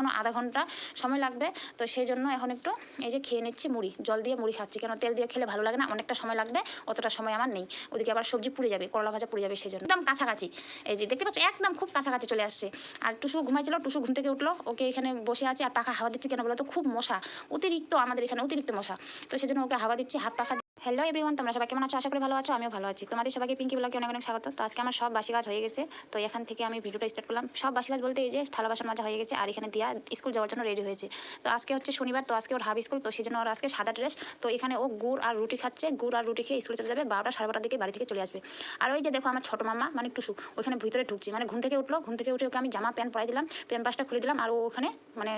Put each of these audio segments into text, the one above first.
এখনও আধা ঘণ্টা সময় লাগবে। তো সেই জন্য এখন একটু এই যে খেয়ে নিচ্ছি মুড়ি, জল দিয়ে মুড়ি খাচ্ছি। কেন তেল দিয়ে খেলে ভালো লাগে না? অনেকটা সময় লাগবে, অতটা সময় আমার নেই। ওদিকে আবার সবজি পুড়ে যাবে, করলা ভাজা পুড়ে যাবে সেই জন্য। একদম কাছাকাছি। এই যে দেখতে পাচ্ছ, একদম খুব কাছাকাছি চলে আসছে। আর টুসু ঘুমাইছিল, টুসু ঘুম থেকে উঠল, ওকে এখানে বসে আছে আর পাখা হাওয়া দিচ্ছে কেন বলো তো? খুব মশা, অতিরিক্ত আমাদের এখানে অতিরিক্ত মশা। তো সেই জন্য ওকে হাওয়া দিচ্ছি, হাত পাখা হ্যালো এভরিওয়ান তোমরা সবাই কেমন আছো? আশা করি ভালো আছো, আমিও ভালো আছি। তোমাদের সবাইকে পিঙ্কি ব্লগে অনেক অনেক স্বাগত। তো আজকে আমার সব বাসি কাজ হয়ে গেছে। তো এখান থেকে আমি ভিডিওটা স্টার্ট করলাম। সব বাসি কাজ বলতে এই যে থালা বাসন মাজা হয়ে গেছে, আর এখানে দিয়া স্কুল যাওয়ার জন্য রেডি হয়েছে। তো আজকে হচ্ছে শনিবার, তো আজকে ওর হাফ স্কুল তো সেই জন্য ওর আজকে সাদা ড্রেস তো এখানে ও গুড় আর রুটি খাচ্ছে। গুড় আর রুটি খেয়ে স্কুলে চলে যাবে। বারোটা, সাড়ে বারোটার দিকে বাড়ি থেকে চলে আসবে। আর ওই যে দেখো আমার ছোটো মামা মানে টুসু, ওখানে ভিতরে ঢুকছে। মানে ঘুম থেকে উঠল। ঘুম থেকে উঠে ওকে আমি জামা, প্যান্ট পরাই দিলাম। প্যান্ট পাশটা খুলে দিলাম। আর ওখানে মানে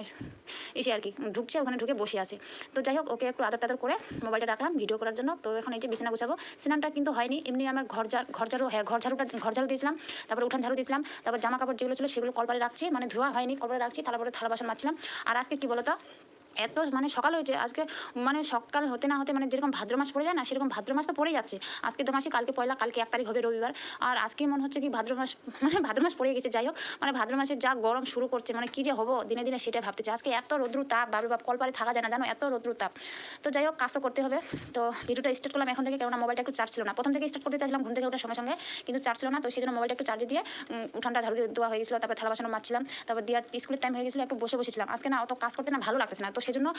এসে আর কি, ঢুকছে, ওখানে ঢুকে বসে আছে। তো যাই হোক, ওকে একটু আদর টাদর করে মোবাইলটা রাখলাম। ভিডিও করার জন্য তো এখন এই যে বিছানা গুছাবো, স্নানটা কিন্তু হয়নি। এমনি আমার ঘর ঘর ঝাড়ু হ্যাঁ ঘর ঝাড়ুটা, ঘর ঝাড়ু দিয়েছিলাম, তারপর উঠান ঝাড়ু দিয়েছিলাম, তারপর জামা কাপড় যেগুলো ছিল সেগুলো কলপারে রাখছি মানে ধোয়া হয়নি কলপারে রাখছি, তারপরে থালা বাসন মারছিলাম আর আজকে কি বলতো এত মানে সকাল হয়েছে, আজকে মানে সকাল হতে না হতে মানে যেরকম ভাদ্র মাস পড়ে যায় না, সেরকম ভাদ্র মাস তো পড়ে যাচ্ছে। আজকে দু মাসে, কালকে পয়লা, কালকে এক তারিখ হবে রবিবার। আর আজকে মনে হচ্ছে কি ভাদ্র মাস মানে ভাদ্র মাস পড়ে গেছে, যাই হোক। মানে ভাদ্র মাসে যা গরম শুরু করছে মানে কী যে হব, দিনে দিনে সেটা ভাবতেছে। আজকে এত রৌদ্র তাপ বাবু বাপ, কলপারে থাকা যায় না, জানো? এত রৌদ্র তাপ তো যাই হোক, কাজ তো করতে হবে। তো ভিডিওটা স্টার্ট করলাম এখন থেকে, কেননা মোবাইলটা একটু চার্জ ছিল না। প্রথম থেকে স্টার্ট করতে চাইছিলাম, ঘুম থেকে ওঠার সঙ্গে সঙ্গে, কিন্তু চার্জ ছিল না। তো সেই জন্য মোবাইলটা একটু চার্জে দিয়ে উঠানটা ঝাড়ু দেওয়া হয়ে গেছিল। তারপর থালা বাসন মারছিলাম তারপর দিয়ে স্কুলের টাইম হয়ে গেছিল, একটু বসে বসেছিলাম। আজকে না অত কাজ করতে না ভালো লাগতেছে না। তো সেই জন্য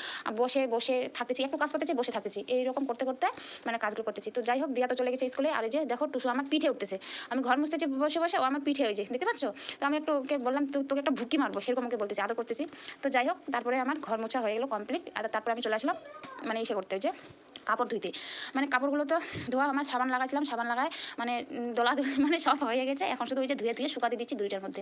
বসে বসে থাকতেছি, একটু কাজ করতেছি, বসে থাকতেছি। এইরকম করতে করতে মানে কাজগুলো করতেছি। তো যাই হোক, দিয়া তো চলে গেছে স্কুলে। আর যে দেখো, টুসু আমার পিঠে উঠতেছে। আমি ঘর মুছতেছি, বসে বসে ও আমার পিঠে হয়েছে দেখতে পাচ্ছ? তো আমি একটু ওকে বললাম তোকে একটা ভুকি মারবো। সেরকম ওকে বলতেছি, আদর করতেছি। তো যাই হোক, তারপরে আমার ঘর মোছা হয়ে গেলো কমপ্লিট আর তারপরে আমি চলে আসলাম মানে এসে করতে হয়েছে কাপড় ধুইতে। মানে কাপড়গুলো তো ধোয়া, আমার সাবান লাগাছিলাম সাবান লাগায় মানে দোলা মানে সব হয়ে গেছে। এখন শুধু ওই যে ধুয়ে ধুয়ে শুকাতে দিচ্ছি দুইটার মধ্যে।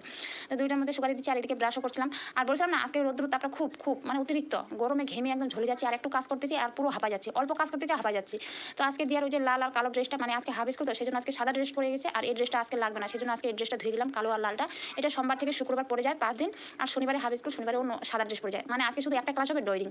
তো দুইটার মধ্যে শুকাতে দিচ্ছি আর এদিকে ব্রাশও করছিলাম। আর বলছিলাম না আজকে রোদ্র তাপটা খুব খুব মানে অতিরিক্ত। গরমে ঘেমে একদম ঝরে যাচ্ছে আর একটু কাজ করতেছি আর পুরো হাঁপা যাচ্ছে। অল্প কাজ করতেছি হাঁপা যাচ্ছে। তো আজকে দিয়ার ওই যে লাল আর কালো ড্রেসটা মানে আজকে হাফ স্কুল তো সেই জন্য আজকে সাদা ড্রেস পরে গেছে আর এই ড্রেসটা আজকে লাগবে না। সেই জন্য আজকে এই ড্রেসটা ধুয়ে দিলাম, কালো আর লালটা। এটা সোমবার থেকে শুক্রবার পড়ে যায় পাঁচ দিন আর শনিবারে হাফ স্কুল শনিবারে অন্য সাদা ড্রেস পড়ে যায়। মানে আজকে শুধু একটা ক্লাস হবে ড্রয়িং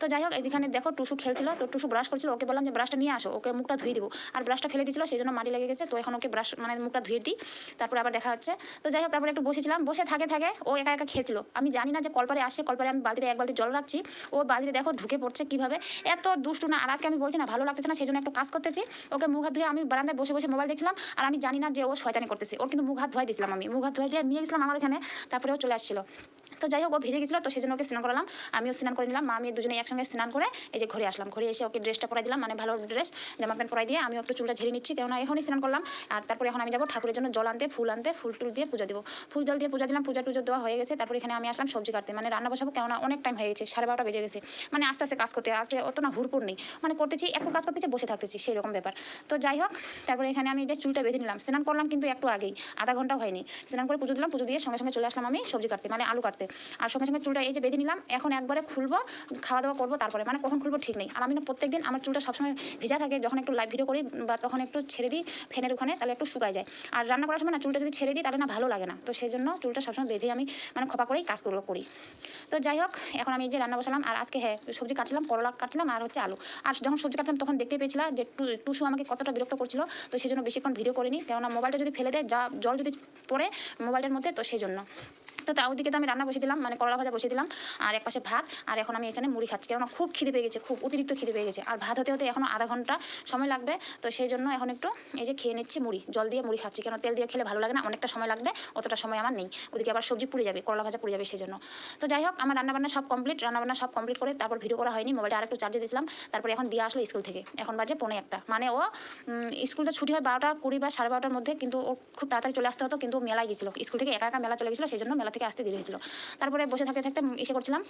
তো যাই হোক এখানে দেখো টুসু খেলছিল, তো টুসু ব্রাশ করছিল ওকে বললাম যে ব্রাশটা নিয়ে আসো, ওকে মুখটা ধুয়ে দিব। আর ব্রাশটা ফেলে দিয়েছিল সেই জন্য মাটি লেগে গেছে, তো এখন ওকে ব্রাশ মানে মুখটা ধুয়ে দিই, তারপরে আবার দেখা হচ্ছে। তো যাই হোক, তারপরে একটু বসেছিলাম, বসে থাকে থাকে ও একা একা খেয়েছিল। আমি জানি না যে কলপারে আসে কলপারে আমি বালতিতে এক বালতি জল রাখছি, ও বালতিতে দেখো ঢুকে পড়ছে কীভাবে। এত দুষ্টু না, আর আজকে আমি বলছি না, ভালো লাগতেছে না সেই জন্য একটু কাজ করতেছি। ওকে মুখ হাত ধুয়ে আমি বারান্দায় বসে বসে মোবাইল দেখছিলাম, আর আমি জানি না যে ও শয়তানি করতেছে। ওর কিন্তু মুখ হাত ধোয়াই দিয়েছিলাম আমি, মুখ হাত ধোয়াই দিয়ে নিয়ে গেছিলাম আমার এখানে তারপরে ও চলে আসছিল। তো যাই হোক, ও ভিজে গেছিল, তো সেই জন্য ওকে স্নান করালাম। আমিও স্নান করে নিলাম মা আমি দুজনে একসঙ্গে স্নান করে এই যে ঘরে আসলাম। ঘরে এসে ওকে ড্রেসটা পরাই দিলাম মানে ভালো ড্রেস জামা প্যান্ট পরাই দিয়ে আমি একটু চুলটা ঝেড়ে নিচ্ছি। কেননা এখনই স্নান করলাম, আর তারপরে এখন আমি যাব ঠাকুরের জন্য জল আনতে, ফুল আনতে, ফুল টুল দিয়ে পুজো দেবো। ফুল জল দিয়ে পূজা দিলাম, পূজা টুজো দেওয়া হয়ে গেছে, তারপরে এখানে আমি আসলাম সবজি কাটতে। মানে রান্না বসাবো, কেননা অনেক টাইম হয়ে গেছে, সাড়ে বারোটা বেজে গেছে। মানে আস্তে আস্তে কাজ করতে আসে অত না হুড়পুর নেই। মানে করতেছি, একটু কাজ করতেছি, বসে থাকতেছি সেই রকম ব্যাপার। তো যাই হোক, তারপরে এখানে আমি যে চুলটা বেঁধে নিলাম। স্নান করলাম কিন্তু একটু আগেই, আধা ঘণ্টা হয়নি। স্নান করে পুজো দিলাম, পুজো দিয়ে সঙ্গে সঙ্গে চলে আসলাম আমি সবজি কাটতে মানে আলু কাটতে। আর সঙ্গে সঙ্গে চুলটা এই যে বেঁধে নিলাম, এখন একবারে খুলবো খাওয়া দাওয়া করব, তারপরে মানে কখন খুলবো ঠিক নেই। আর আমি না প্রত্যেকদিন আমার চুলটা সবসময় ভেজা থাকে, যখন একটু লাইভ ভিডিও করি বা তখন একটু ছেড়ে দিই ফ্যানের ওখানে, তাহলে একটু শুকায় যায়। আর রান্না করার সময় না চুলটা যদি ছেড়ে দিই, তাহলে না ভালো লাগে না। তো সেই জন্য চুলটা সবসময় বেঁধে আমি মানে খোপা করেই কাজগুলো করি। তো যাই হোক, এখন আমি যে রান্না বসালাম, আর আজকে হ্যাঁ সবজি কাটছিলাম, করলা কাটছিলাম, আর হচ্ছে আলু। আর যখন সবজি কাটছিলাম তখন দেখতে পেয়েছিলাম যে টুসু আমাকে কতটা বিরক্ত করছিল, তো সেই জন্য বেশিক্ষণ ভিডিও করিনি। কেননা মোবাইলটা যদি ফেলে দেয়, যা, জল যদি পড়ে মোবাইলের মধ্যে, তো সেই জন্য। তো তার ওদিকে তো আমি রান্না বসিয়ে দিলাম মানে করলা ভাজা বসিয়ে দিলাম, আর এক পাশে ভাত, আর এখন আমি এখানে মুড়ি খাচ্ছি। কেননা খুব খিদে পেয়ে গেছে, খুব অতিরিক্ত খিদে পেয়ে গেছে। আর ভাত হতে হতে এখনও আধা ঘণ্টা সময় লাগবে, তো সেই জন্য এখন একটু এই যে খেয়ে নিচ্ছি মুড়ি, জল দিয়ে মুড়ি খাচ্ছি। কেন তেল দিয়ে খেলে ভালো লাগে না, অনেকটা সময় লাগবে, অতটা সময় আমার নেই। ওদিকে আবার সবজি পুড়ে যাবে, করলা ভাজা পুড়ে যাবে সেই জন্য। তো যাই হোক, আমার রান্নাবান্না সব কমপ্লিট রান্নাবান্না সব কমপ্লিট করে তারপর ভিডিও করা হয়নি মোবাইলটা আরেকটু চার্জে দিয়েছিলাম, তারপরে এখন দিয়ে আসলো স্কুল থেকে। এখন বাজে পৌনে একটা। মানে ও স্কুল তো ছুটি হয় বারোটা কুড়ি বা সাড়ে বারোটার মধ্যে, কিন্তু ও খুব তাড়াতাড়ি চলে আসতে হতো, কিন্তু মেলায় গেছিল। স্কুল থেকে একা একা মেলা চলে গেছিল, সেই জন্য মেলা থেকে আসতে দেরি হয়েছিল। তারপরে বসে থাকতে থাকতে এসে করছিলাম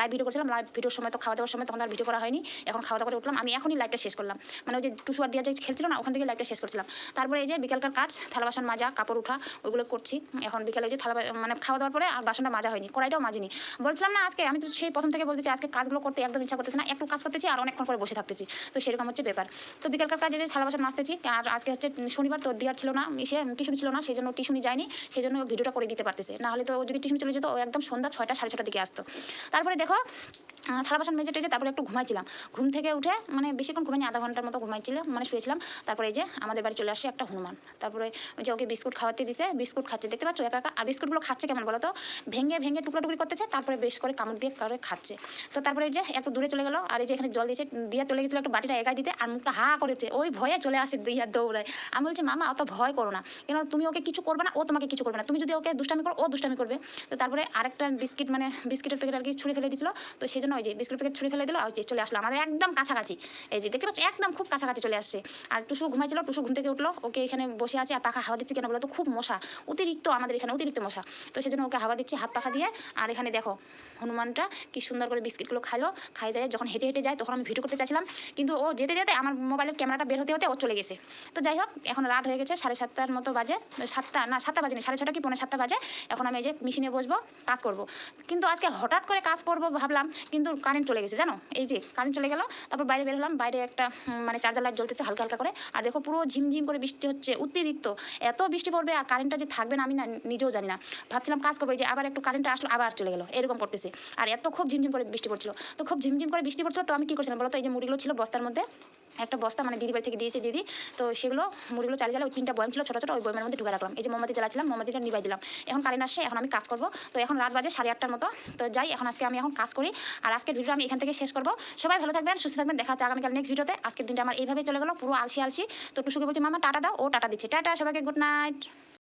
লাইভ ভিডিও করছিলাম লাইভ ভিডিওর সময় তো খাওয়া দাওয়ার সময় তখন আর ভিডিও করা হয়নি। এখন খাওয়া দাওয়া করে উঠলাম, আমি এখনই লাইভটা শেষ করলাম। মানে ওই যে টুসু আর দিয়া যে খেলছিল না, ওখান থেকে লাইভটা শেষ করছিলাম। তারপরে এই যে বিকালকার কাজ, থালা বাসন মাজা, কাপড় উঠা ওইগুলো করছি। এখন বিকালে যে থালা মানে খাওয়া দাওয়ার পরে আর বাসনটা মাজা হয়নি, কড়াইটাও মাজিনি। বলছিলাম না আজকে, আমি তো সেই প্রথম থেকে বলতেছি, আজকে কাজগুলো করতে একদম ইচ্ছা করতেছে না, একটু কাজ করতেছি আর অনেকক্ষণ করে বসে থাকতেছি। তো সেরকম হচ্ছে ব্যাপার। তো বিকালকার কাজে যে থালা বাসন মাজতেছি, আর আজকে হচ্ছে শনিবার তো দিয়ার ছিল না সে টিউশন ছিল না, সেই জন্য টিউশনি যায়নি, সেই জন্য ভিডিওটা করে দিতে পারতেছে। না হলে তো যদি টিউশন চলে যেত ও একদম সন্ধ্যা ছয়টা সাড়ে ছটার দিকে আসতো। তারপরে দেখো থালা বাসন মেজে টেজে তারপরে একটু ঘুমাইছিলাম। ঘুম থেকে উঠে মানে বেশিক্ষণ ঘুমাইনি, আধা ঘণ্টার মতো ঘুমাইছিলাম মানে শুয়েছিলাম। তারপরে এই যে আমাদের বাড়ি চলে আসছে একটা হনুমান। তারপরে যে ওকে বিস্কুট খাওয়াতে দিছে, বিস্কুট খাচ্ছে। দেখতে পাচ্ছ একা একা? আর বিস্কুটগুলো খাচ্ছে কেমন বলো তো ভেঙে ভেঙে টুকরা টুকরি করতেছে, তারপরে বেশ করে কামড় দিয়ে করে খাচ্ছে। তো তারপরে যে একটু দূরে চলে গেলো, আর এই যে এখানে জল দিয়েছে, দিয়ে চলে গেছিল একটা বাটিটা একাই দিতে, আর মুখটা হা করেছে ওই ভয়ে চলে আসে দিয়ে দৌড়ায়। আমি বলছি, মামা, অত ভয় করো না। কেন তুমি ওকে কিছু করবে না, ও তোমাকে কিছু করবে না। তুমি যদি ওকে দুষ্টামি করো, ও দুষ্টামি করবে। তো তারপরে আরেকটা বিস্কিট মানে বিস্কিটের প্যাকেট আর কি ছুঁড়ে ফেলে দিয়েছিল। তো সেই জন্য ওই যে বিস্কুট প্যাকেট ছুঁড়ে ফেলে দিল, আর যে চলে আসলো আমাদের একদম কাছাকাছি। এই যে দেখতে পাচ্ছ, একদম খুব কাছাকাছি চলে আসছে। আর টুসু ঘুমাইছিল, টুসু ঘুম থেকে উঠল, ওকে এখানে বসে আছে, আর পাখা হাওয়া দিচ্ছে কেন বলো তো খুব মশা, অতিরিক্ত আমাদের এখানে, অতিরিক্ত মশা। তো সেজন্য ওকে হাওয়া দিচ্ছে, হাত পাখা দিয়ে। আর এখানে দেখো হনুমানটা কি সুন্দর করে বিস্কিটগুলো খাইলো খাই দেয় যখন হেঁটে হেঁটে যায় তখন আমি ভিডিও করতে চাইছিলাম কিন্তু ও যেতে যেতে আমার মোবাইলের ক্যামেরাটা বের হতে হতে ও চলে গেছে। তো যাই হোক, এখন রাত হয়ে গেছে, সাড়ে সাতটার মতো বাজে, সাতটা, না, সাতটা বাজে না সাড়ে ছটা কি পনেরো সাতটা বাজে। এখন আমি এই যে মেশিনে বসবো, কাজ করব। কিন্তু আজকে হঠাৎ করে কাজ করব ভাবলাম, কিন্তু কারেন্ট চলে গেছে, জানো? এই যে কারেন্ট চলে গেল, তারপর বাইরে বের হলাম, বাইরে একটা মানে চার্জার লাইট জ্বলতেছে হালকা হালকা করে। আর দেখো পুরো ঝিমঝিম করে বৃষ্টি হচ্ছে, অতিরিক্ত। এত বৃষ্টি পড়বে আর কারেন্টটা যে থাকবে না, আমি না, নিজেও জানি না। ভাবছিলাম কাজ করব, এই যে আবার একটু কারেন্টটা আসলো, আবার চলে গেলো, এরকম করতেছে। আর এত খুব ঝিমঝিম করে বৃষ্টি পড়ছিল। তো খুব ঝিমঝিম করে বৃষ্টি পড়ছিল, তো আমি কী করছিলাম বলো তো এই যে মুড়িগুলো ছিল বস্তার মধ্যে, একটা বস্তা মানে দিদি বাড়ি থেকে দিয়েছে দিদি, তো সেগুলো মুড়িগুলো চালিয়ে চালিয়ে ওই তিনটা বয়ম ছিল ছোটো ছোটো, ওই বয়মের মধ্যে ঢুকে রাখলাম। এই যে মোমবাতি জ্বালাছিলাম মোমবাতিটা নিবাই দিলাম। এখন কারেন্ট আসছে, এখন আমি কাজ করব। তো এখন রাত বাজে সাড়ে আটটার মতো। তো যাই, এখন আজকে আমি এখন কাজ করি। আর আজকের ভিডিও আমি এখান থেকে শেষ করব। সবাই ভালো থাকবেন, সুস্থ থাকবেন, দেখা হচ্ছে আগামীকাল নেক্সট ভিডিওতে আজকের দিনটা আমার এইভাবে চলে গেলো, পুরো আলসি আলসি। তো টুসুকে বলছি মামা, টাটা দাও, ও টাটা দিচ্ছে। টাটা, সবাইকে গুড নাইট